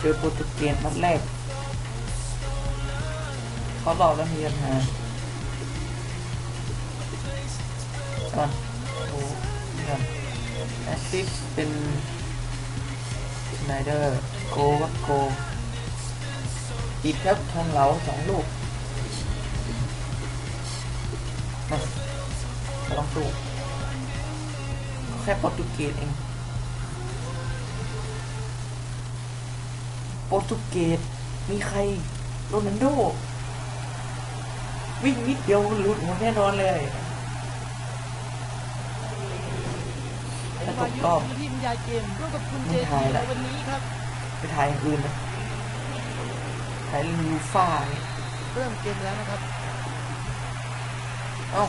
เจอโปรตุเกสนัดแรกเขาหลอกแล้วมีปัญหาก่อนโอ้นี่ก่อนแอสซิสเป็นสไนเดอร์โกวัดโกติดครับทองเหลาสองลูกมาลองสู้แค่โปรตุเกสเอง โปรตุเกสมีใครโรนัลโด วิ่งนิดเดียวหลุดหมดแน่นอนเลยถ้าตกรอบทีมยายเกมร่วมกับคุณเจไม่ทีถ่ายในละวันนี้ครับ ไปถ่ายอื่นนะถ่ายเรื่องยูฟ่าเนี่ยเริ่มเกมแล้วนะครับ เอ้า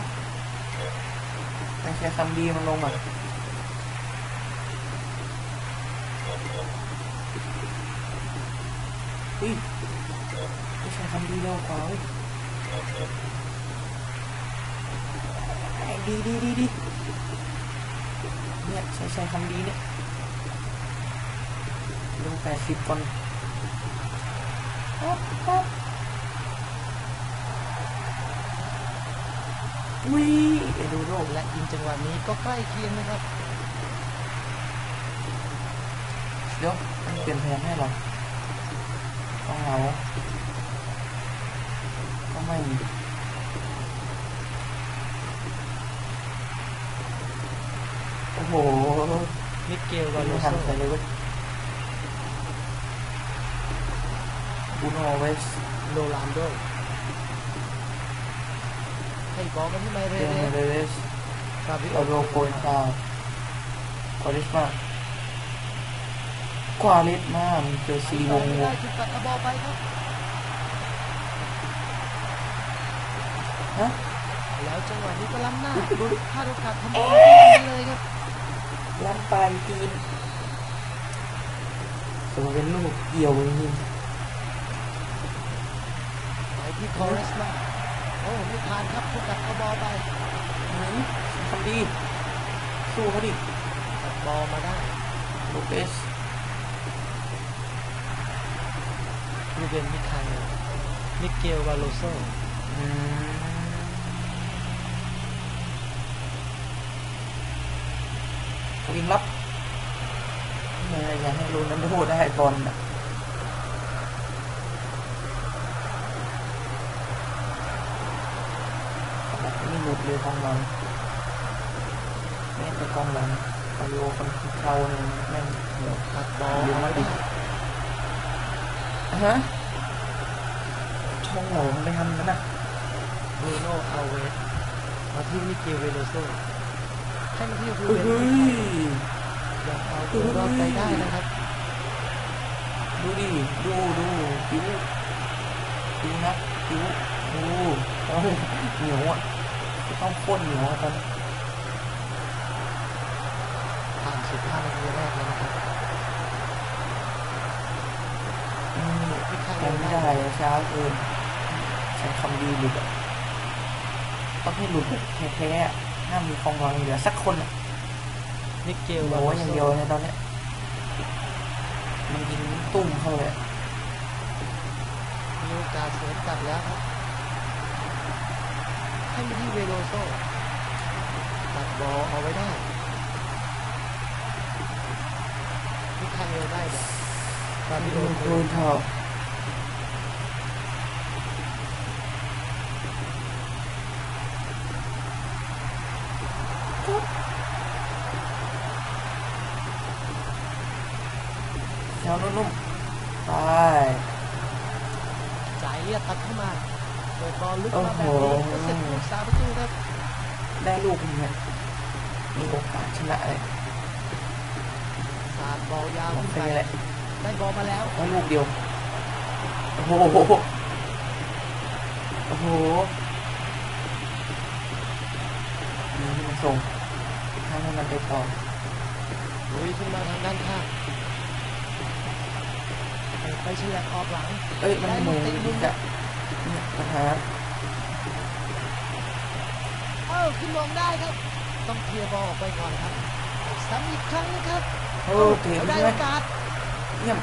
ไม่ใช่คำดีมันลงอะ เฮ้ยไม่ใช่คำดีเร็วกว่าเว้ยไอ้ดีดีดีดีเนี่ยใช้ใช้คำดีเนี่ยลงแปดสิบก่อนปั๊บปั๊บวิเอดูโรและยิงจังหวะนี้ก็ใกล้เคียงนะครับ เดี๋ยวมันเปลี่ยนแผนให้เรอต้อง เราก็ไม่โอ้โหมิเกลวาไม่โลโซทันใครเลยเว้ยบูโนเวสโรลันโดให้บอลกันที่ไมเรเดนเนเวสฟาบิโอลาโรโกนตาคอริสมา กวาเลสมามันเจอซีวงวงถูกตัดบอลไปครับฮะแล้วจังหวะนี้ก็ล้ำหน้าพลาดโอกาสทำบอลไปเลยครับล้ำปลายตีนสมเป็นลูกเกี่ยวจริงไปที่คอรัสมาโอ้ไม่ผ่านครับถูกตัดเอาบอลไปๆไหนทำดีสู้เขาดิตัดบอลมาได้โลเปส รูเบนมิคาเอลมิเกลวาโลโซอืมวิ่งรับแม่อยากให้รู้นั้นโทษได้บอลนะไม่หลุดเลยกองหลังแม่แต่กองหลังไปโยคนเขาเนี่ยแม่งเหนียวตัดบอลเยอะเอามาดิ ฮะช่องโหลมันไปทำกันนะบรูโน่อัลเวสมาที่มิเกลเวโลโซให้มาที่รูเฮ้เบนยมิคาเอลยังเอาตัวรอดไปได้นะครับ ดูดิ ดูดูผิวผิวนะผิวดูเอาเหนียวอะต้องข้นเหนียวอะตอนผ่าน15นาทีแรกแล้วนะครับ อืม มิคาเอ ยังลไม่ได้ได้อะช้าเกินใช้คำดีหลุดอะต้องให้หลุดแบบแท้ๆอะห้ามมีฟองรอยเหลือสักคนอะมิเกลโอ้วาโลยอย่างโซเดียวในตอนเนี้ยมันยิงตุ้มเข้าเลยอะมีโอกาสสวนกลับแล้วครับให้มาที่เวโลโซตัดบอลเอาไว้ได้มิคาเอลได้แบบฟาบิโอโดนเท่า แถวนุ่มๆไปจ่ายเลียดตัดเข้ามาเปิดบอลลึกโอ้มาโหแบบนี้ก็เสร็จลูกสามประตูครับได้ลูกหนึงเนี่ยมีโอกาสชนะเลยสาดบอลยาวโอขึ้นเคไปแหละได้บอลมาแล้วได้ลูกเดียวโอ้โหโอ้โหนี่มันส่งให้ มันไปต่อลุยขึ้นมาทางด้านข้างไปเฉียดขอบหลังเอ้ยมันมือติดอะเนี่ยปัญหาเอ้าขึ้นลงได้ครับ ต้องเคลียร์บอลออกไปก่อนครับซ้ำอีกครั้งนะครับโอเคได้โอกาสเยี่ยม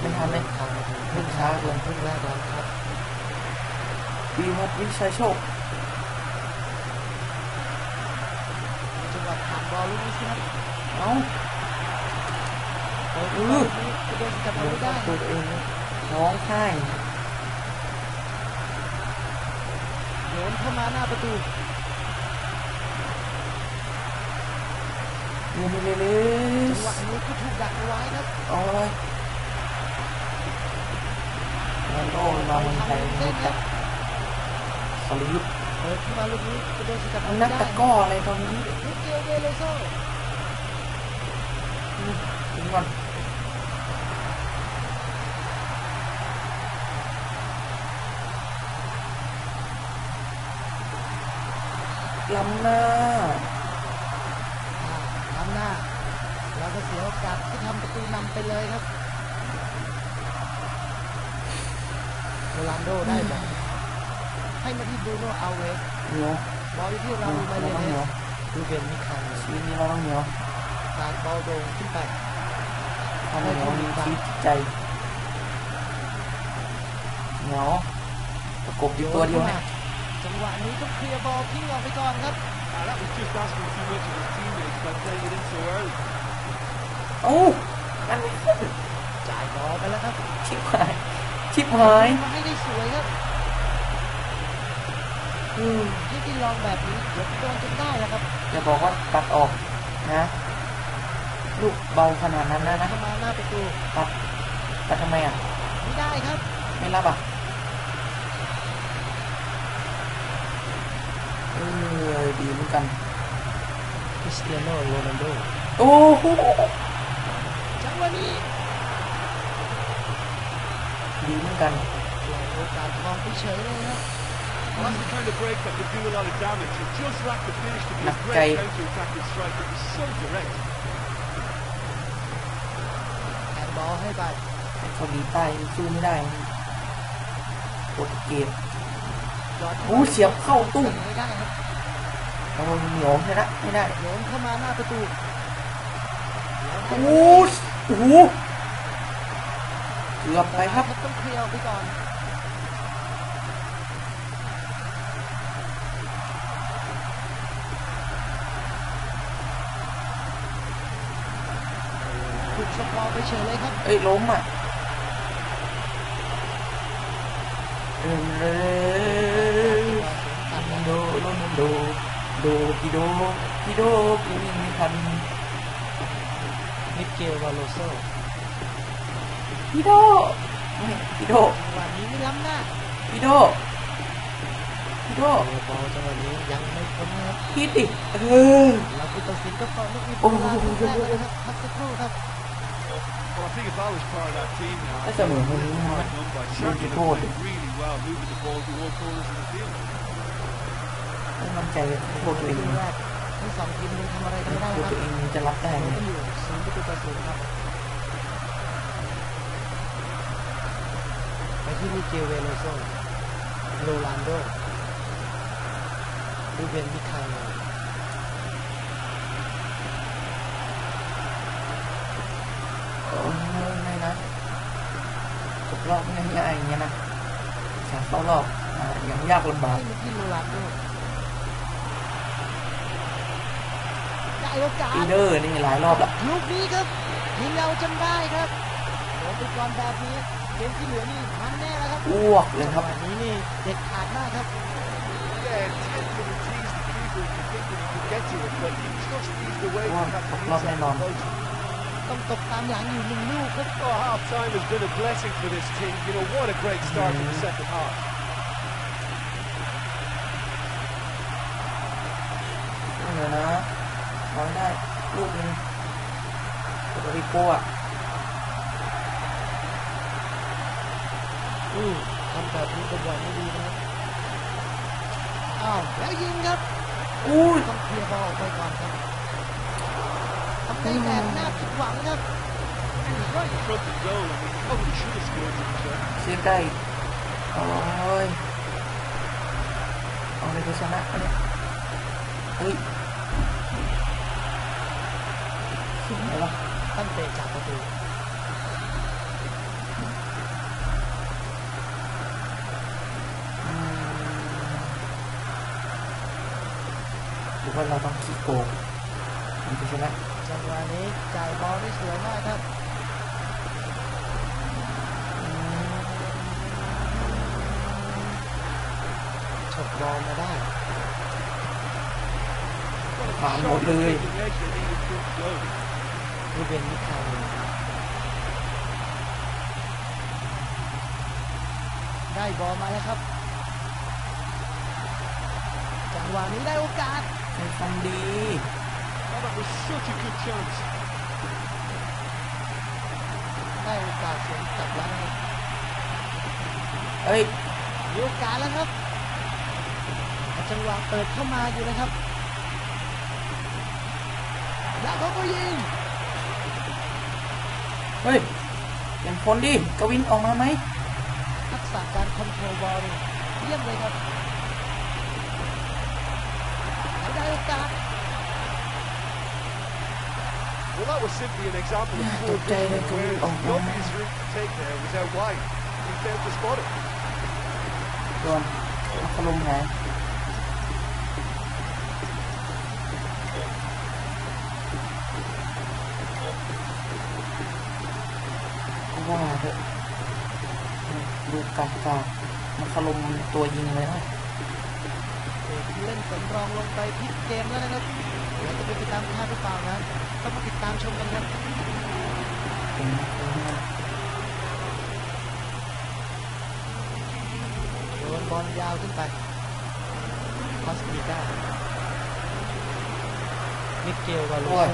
ไม่ทันไหมพึ่งช้าลงพึ่งแรกแล้วครับวีวัฒวิชัยโชค บอลลูกนี้สิครับเอาเปิดอื้บอโดดกลับมาเดี๋ยวไม่ได้ตัวเองร้องไห้โยนเข้ามาหน้าประตูเร็วเร็วเร็จังหวะนี้ก็ถูกดักเอาไว้ครับเอาเลยแล้วก็มาเมืองไทยนี่กับสลิป เปิดขึ้นมาลูกนี้กระโดดกลับมานักตะก้ออะไรตอนนี้มิเกลเวโลโซถึงก่อนล้ำหน้าล้ำหน้าแล้วก็เสียโอกาสที่ทำประตูนำไปเลยครับโรลันโดได้บอล ให้มาที่บรูโน่อัลเวสเหนียวบอลอยู่ที่เหนีรายวอูมาเราเลต้องเนเหนียวสดูเบนมิคาเนชีวิตนี้เราต้องเหนียวตากบอลโด่งขึ้นไปถ้าไม่เหนียวมีชีวิตจิตใจเหนียวประกบอยู่ตัวเดียวเนี่ยจังหวะนี้ต้องเคลียร์บอลทิ้งออกไปก่อนครับ Now, that was just asking too much of his teammates by playing it in so early. โอ้นั่นไม่ขึ้นจ่ายบอลไปแล้วครับชิบหายชิบหายมาให้ได้สวยครับ อืมให้ที่ลองแบบนี้เดี๋ยวโดนจนได้แล้วครับอย่าบอกว่าตัดออกนะลูกเบาขนาดนั้นนะนะเข้ามาหน้าประตูตัดตัดทำไมอะไม่ได้ครับ ไม่รับอะเออดีเหมือนกันคริสเตียโนโรนัลโดโอ้โหจังหวะนี้ดีเหมือนกันปล่อยโอกาสทองไปเฉยเลยครับ Well, that's the kind of break that can do a lot of damage. It just lacked the finish to be a Knock great guy. counter-attacking strike. It was so direct. แอนบอลให้ไปเกาหลีใต้สู้ไม่ได้โปรตุเกสยอดโอ้เสียบเข้าตุ้มไม่ได้ครับเราเหนียวชนะไม่ได้โยนเข้ามาหน้าประตูโอ้โหโอ้โหเกือบไปครับต้องเคลียร์ออกไปก่อน ถูกสกอร์ไปเฉยเลยครับ เอ้ยล้มอะเดินเลยตัดโดโดโดโดกิโดกิโดกูวิ่งไม่ทันมิเกลวาโลโซกิโดไม่กิโดจังหวะนี้ไม่ล้ำหน้ากิโดกิโดเบอลจังหวะนี้ยังไม่พ้นครับคิดดิเออแล้วผู้ตัดสินก็เปิดลูกนี้โอ้วโหลาลูกแรกเลยนะครับพักสักครู่ครับ Well, I think if I was part of that team now, That's I'd a be move, really isn't hard it? done by Move Sharky the that ball. played really well, moving the ball to all corners of the field. ไม่มั่นใจโทษตัวเองครึ่งแรกทั้งสองทีมยังทำอะไรกันไม่ได้โทษครับตัวเองจะรับได้โดไหมนกันอยู่ศูนย์ประตูต่อศูนย์ครับไปที่มิเกลเวโลโซโรลันโดดูเบนมิคาโน โอ้ยไม่นะตก รอบง่ายๆอย่างเงี้ยนะจะเข้ารอบอย่างยากลำบากให้มารัดด้โอกาสปีเดอร์นี่หลายรอบละลูกนี้ครับยิงเราจนได้ครับโดนไปก่อนแบบนี้เกมที่เหลือนี่มันแน่แล้วครับอ้วกเลยครับนี้นี่เด็ดขาดมากครับ Wow, love that on. Approach. ต้องตกตามหลังอยู่หนึ่งลูกครับ Oh, half time has been a blessing for this team. You know, what a great start to the Mhm. second half. ไม่เหลือนะร้อยได้ลูกหนึงโปรตุริโกอะอืมทำแบบนี้เป็นอย่างไม่ดีนะครับอ้าวแล้วยิงครับ อุ้ยต้องเคลียร์บอลออกไปก่อนครับ They have nothing wrong Xin đây. Ôi. Ông này có sao nặng đấy. Ui. Xin đây không? Thân thể chả có tù. Bukan lapang นี่ยเฮ้ยอะไรวะตั้งเตะจากประตูรือว่าเราต้องขี้โกงมันจะชนะจังหวะนี้จ่ายบอลได้สวยมากครับฉกบอลมาได้ผ่านหมดเลย Taking edge that needed to go. รูเบนมิคาเรลได้บอลมาแล้วครับ จังหวะนี้ได้โอกาสใช้ฟันดี Oh, that was such a good chance. ได้โอกาสสวนกลับแล้วนะครับเอ้ยมีโอกาสแล้วครับ จังหวะเปิดเข้ามาอยู่นะครับ แล้วเขาก็ยิง เฮ้ยเปลี่ยนคนดิกวินออกมาไหมทักษะการคอนโทรลบอลนี่เยี่ยมเลยครับแล้วได้โอกาส Well, that was simply an example of Yeah, poor the day vision they where go- oh, the wow. obvious route to take there was out wide. He failed to spot it. โดนอัคลมหายว่าเถอะดูกากามันคลมตัวยิงเลยนะเอกผู้เล่นสำรองลงไปพลิกเกมแล้วนะครับเรา จะไปติดตามภาพหรือเปล่านะต้องมาติดตามชมกันครับเป็นนักเล่นนะโยนบอลยาวขึ้นไปคอสติก้ามิเกลวาโลโซ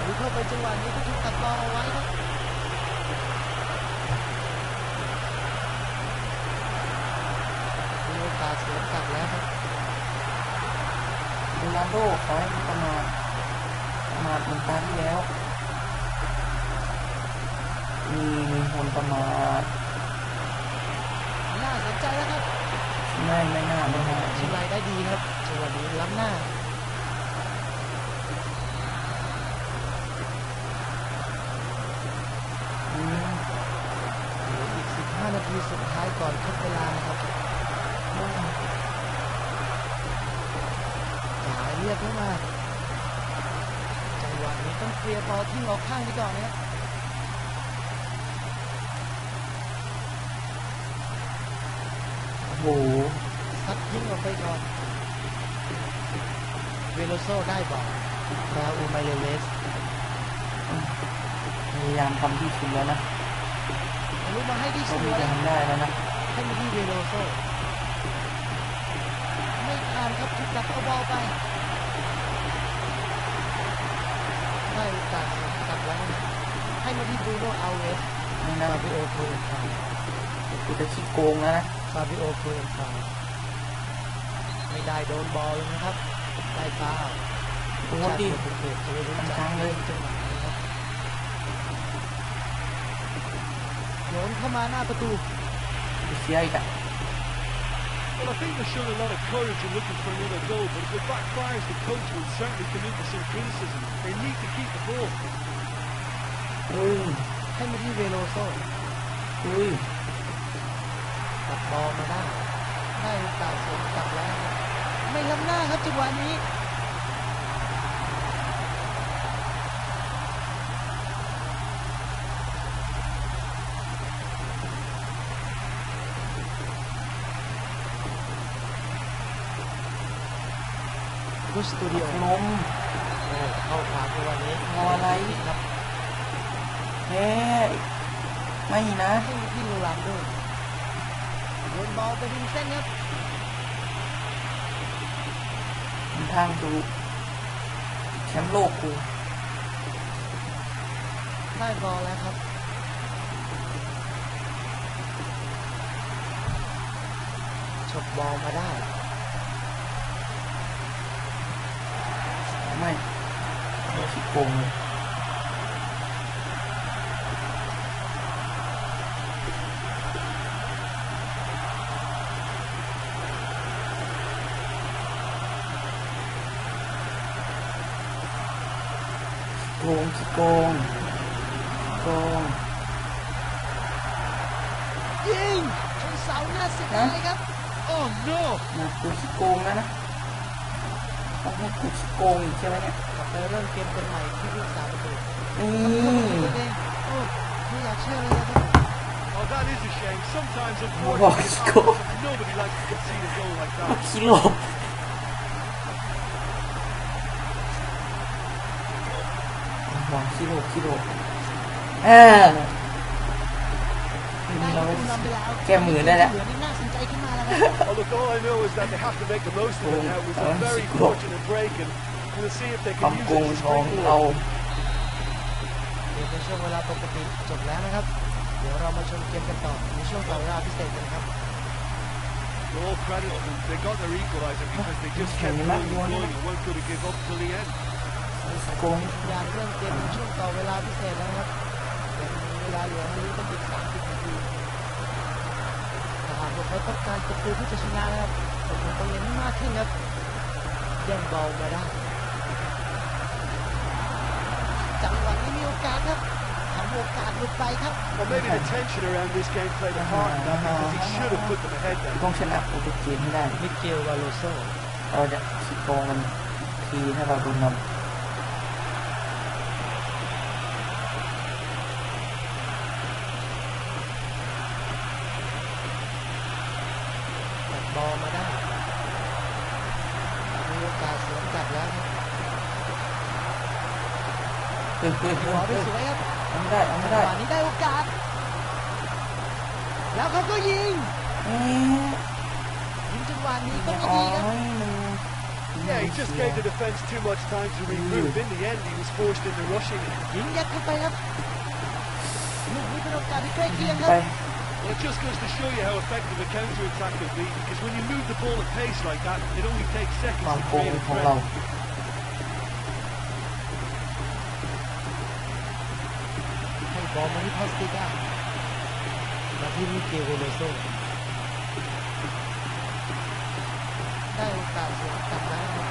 หรือเข้าไปจังหวะนี้ก็ถูกตัดบอลเอาไว้ครับมีโอกาสสวนกลับแล้วครับ โรนัลโดขอให้มันประมาทประมาทเหมือนตาที่แล้ว มีมีคนประมาทน่าสนใจแล้วครับไม่ไม่น่าไม่น่าชิมไลได้ดีครับจังหวะนี้ล้ำหน้าอืมเหลืออีก 15 นาทีสุดท้ายก่อนครบเวลานะครับจ่าย เรียกเข้ามาจังหวะนี้ต้องเคลียร์บอลทิ้งออกข้างไปก่อนนะครับโอ้โหซัดทิ้งออกไปก่อนเวโลโซได้บอลราอูมาเลเลสพยายามทำที่สุดแล้วนะทะลุมาให้ที่ก็สมีวยจะทำได้แล้วนะให้มาที่เวโลโซไม่ผ่านครับถูกดักเอาบอลไป ได้โอกาสสวนกลับแล้วนะครับให้มาที่บรูโน่อัลเวสไม่น่าฟาบิโอโคเอนฟากูจะขี้โกงแล้วนะฟาบิโอโคเอนฟาไม่ได้โดนบอลเลยนะครับได้ฟาวล์โอ้โหดิจากโปรตุเกสจะไปรู้จักทางเลยจังหวะนี้ครับโยนเข้ามาหน้าประตูเสียอีกอะ Well, I think they're showing a lot of courage in looking for another goal, but if it backfires, the coach will certainly come into some criticism. They need to keep the ball. เฮ้ย ให้มาที่เวโลโซ เฮ้ย ตัดบอลมาได้ ได้โอกาสสวนกลับแล้วครับไม่ล้ำหน้าครับจังหวะนี้ กุสตูดิโอลมโอ้เข้าทางจังหวะนี้เอาอะไรครับแพ้ไม่นะให้มาที่โรลันโดโยนบอลไปริมเส้นครับมันทางดูแชมป์โลกกูได้บอลแล้วครับฉกบอลมาได้ ไม่ไม่ขี้โกงเลยโกงขี้โกงโกงยิงชนเสาหน้าเสียดายครับ โอ้โห no! นะกูขี้โกงแล้วนะ ต้องให้กูขี้โกงอีกใช่ไหมเนี่ยกลับไปเริ่มเกมกันใหม่ที่ผู้รักษาประตูนี่ตัวเองโอ้ไม่อยากเชื่อเลยนะครับ Oh, that is a shame. Sometimes, Oh, unfortunately, it's it cool. happens and nobody likes to concede a goal like that. ขี้หลบวางขี้หลบขี้หลบอ่าทีนี้เรานำไปแล้วแก้มือได้แล้ว เหลือนี่น่าสนใจขึ้นมาแล้วครับ Oh, look, all I know is that they have to make the most of it now. It was a Oh, very it's cool. fortunate break, and we'll see if they ควา can ม use โกง it to ของ springboard. เรา เกมในช่วงเวลาปกติจบแล้วนะครับ เดี๋ยวเรามาชมเกมกันต่อในช่วงต่อเวลาพิเศษกันนะครับ For all credit to them, they got their equaliser because they just kept Okay, going and you want- going and weren't going to give up till the end. โกง อยากเริ่มเกมในช่วงต่อเวลาพิเศษแล้วนะครับยังมีเวลาเหลือให้ลุ้นกันอีก30นาที ถ้าหากพวกเขาต้องการประตูที่จะชนะนะครับพวกเขาต้องเล่นให้มากขึ้นครับแย่งบอลมาได้จังหวะนี้มีโอกาสครับทำโอกาสหลุดไปครับ Well, maybe the tension around this game played a part in that because he should have put them ahead then. ต้องชนะโปรตุเกสให้ได้มิเกลวาโลโซเราจะขี้โกงมันทีถ้าเราโดนนตั ำเฮ้ยเฮ้ย บ เฮ้ อย ลได้ เฮ้ย สวยครับ เอาไม่ได้เอาไม่ จัง ได้ หวะนี้ได้โอกาส แล้วเขาก็ยิง เอ๊ะ ยิงจังหวะนี้ก็ อย่า ไม่ อ๋อ ดีครับ ยมัน Yeah, he just gave the defence too much time to regroup. In the end, he was forced into rushing it. ยิงยัดเข้าไปครับลูกนี้เป็นโอกาสที่ใกล้เคียงค ไป รับ Well, it just goes to show you how effective a counter-attack can be because when you move the ball at pace like that, it only takes seconds ความ to โกง create a ของ threat. เรา ใ บอลมาที่พอสติก้ามาที่มิเกลวาโลโซได้โอกาสสวนกลับแล้วครับ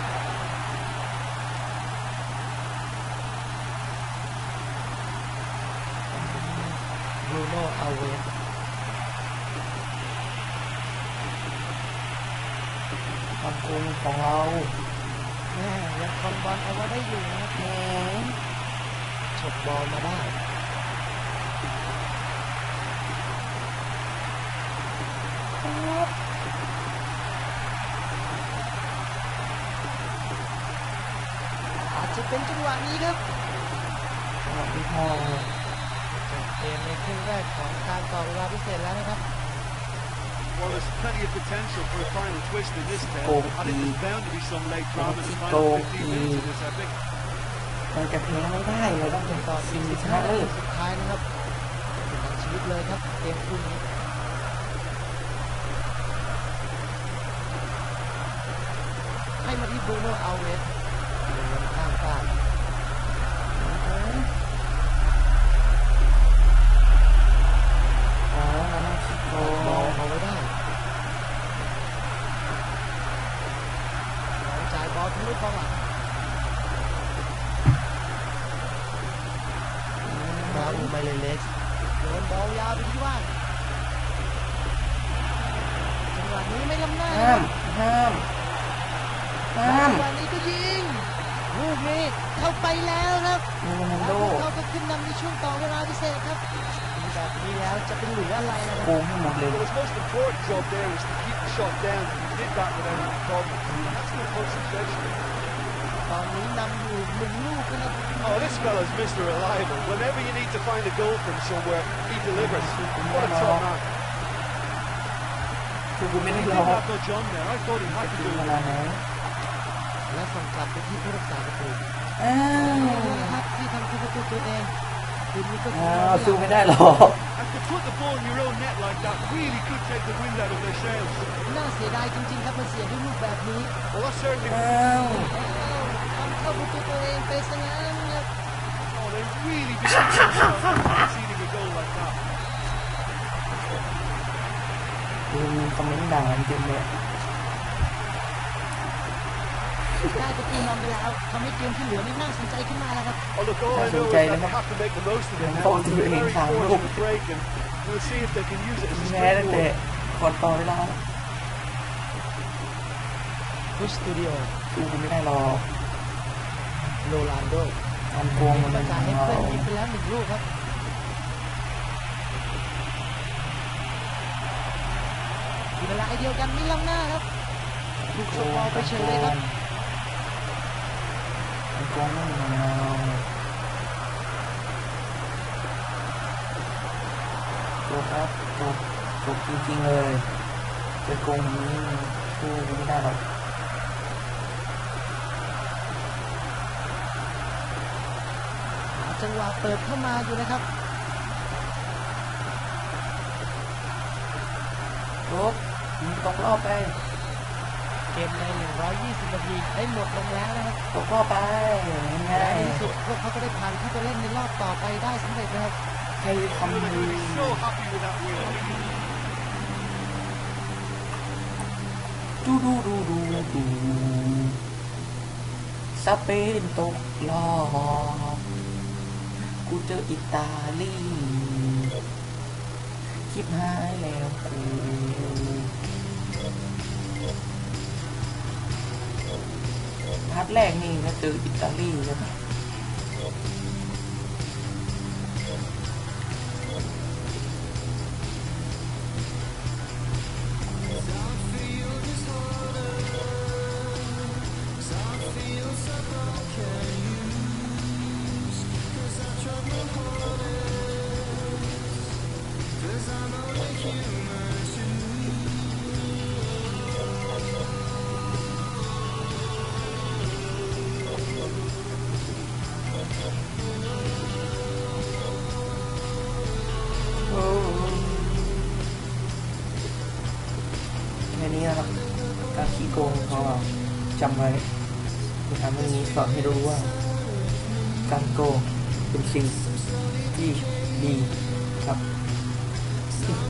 บรูโน่อาเวสความโกงของเราแม่ยังคองบอลเอาไว้ได้อยู่นะแหมฉกบอลมาได้ อาจจะ เป็นจังหวะนี้ครับสวัสดีพ่อจบเกมในครึ่งแรกของการต่อเวลาพิเศษแล้วนะครับ Well, there's plenty of potential for a final twist in this tale. Oh, I think he- there's bound to be some late drama in the Oh, final 15 he- minutes of this epic. เราจะแพ้ไม่ได้เราต้องเป็นต่อทีมช45นะนาเลิทีศสุดท้ายนะครับเป็นของชีวิตเลยครับเกมคู่นี้ให้มาที่บรูโน่อัลเวส บ้างฟ้ากอ๋อเราต้องขี้โกบองเอาไว้ได้จ่ายบอลทะลุกองหลังบราวูไมเลเลสโดนบอลยาวไปที่ว่างจังหวะนี้ไม่ล้ำหน้าห้ามห้าม ลูกนี้เข้าไปแล้วครับ โรนัล แล้ โด วพวกเขาก็ขึ้นนำในช่วงต่อเวลาพิเศษครับมีแบบนี้แล้วจะเป็นเหลืออะไรนะค โก รับ งให้หมดเลย Well, his most important job there was to keep the shot down. He did that without any problems. That's good concentration. ตอนนี้นำอยู่หนึ่งลูกนะครับ Oh, this fella's Mr. Reliable. Whenever you need to find a goal from somewhere, he delivers. What a top man. คือกูไม่ He ได้ didn't รอ have much on there. I thought he had to ที do ม it. ขนาดไหนและส่งกลับไปที่ผู้รักษาประตูอ้าวนี่นะครับที่ทำประตูตัวเองทีมนี้ก็อ้าวสู้ไม่ได้หรอก And to put the ball in your own net like that really could take the wind out of their sails. น่าเสียดายจริงๆครับมันเสียด้วยลูกแบบนี้ Well, that's certainly... อ้าวอ้าวทำเข้าประตูตัวเองไปซะงั้นครับ Oh, they really beat themselves for conceding a goal like that. ดูมีคอมเมนต์ด่ากันเต็มเลย ได้ประตูนำไปแล้วทำให้เกมที่เหลือนี่น่าสนใจขึ้นมาแล้วครับ Oh, look, all I know is that they have to make the most of it now. Không It's a chịu very hiện thẳng luôn. fortunate break, and we'll see if they can use it as a แพ้ตั้งแต่ springboard. ก่อนต่อเวลาพุสตูดิโอสู้กูไม่ได้หรอกโรลันโดการโกงมันปเป็ระนกาศให้เราเพื่อนยิงไปแล้วหนึ่งลูกครับทีเวลาไอเดียวกันไม่ล้ำหน้าครับลูกโกสงกอร์ไปเฉยเลยครับ การโกงไม่มีเราโกงครับโกงโกงจริงๆเลยจะโกงนี้มันสู้ไม่ได้หรอกจังหวะเปิดเข้ามาอยู่นะครับลบยิงตกรอบไป กมใน 120 นาทีได้หมดลงแล้วนะครับตกรอบไปง่าและยในที่สุดพวกเขาก็ได้ผ่านเข้าไปเล่นในรอบต่อไปได้สำเร็จนะครับ ใครทำดี So happy with that win. ดูดูดูดูดูสเปนตกรอบกูเจออิตาลี คลิปหายแล้วกู พัดแรกนี่ก็เจออิตาลีใช่ไหม สอนให้รู้ว่า การโกงเป็นสิ่งที่ดี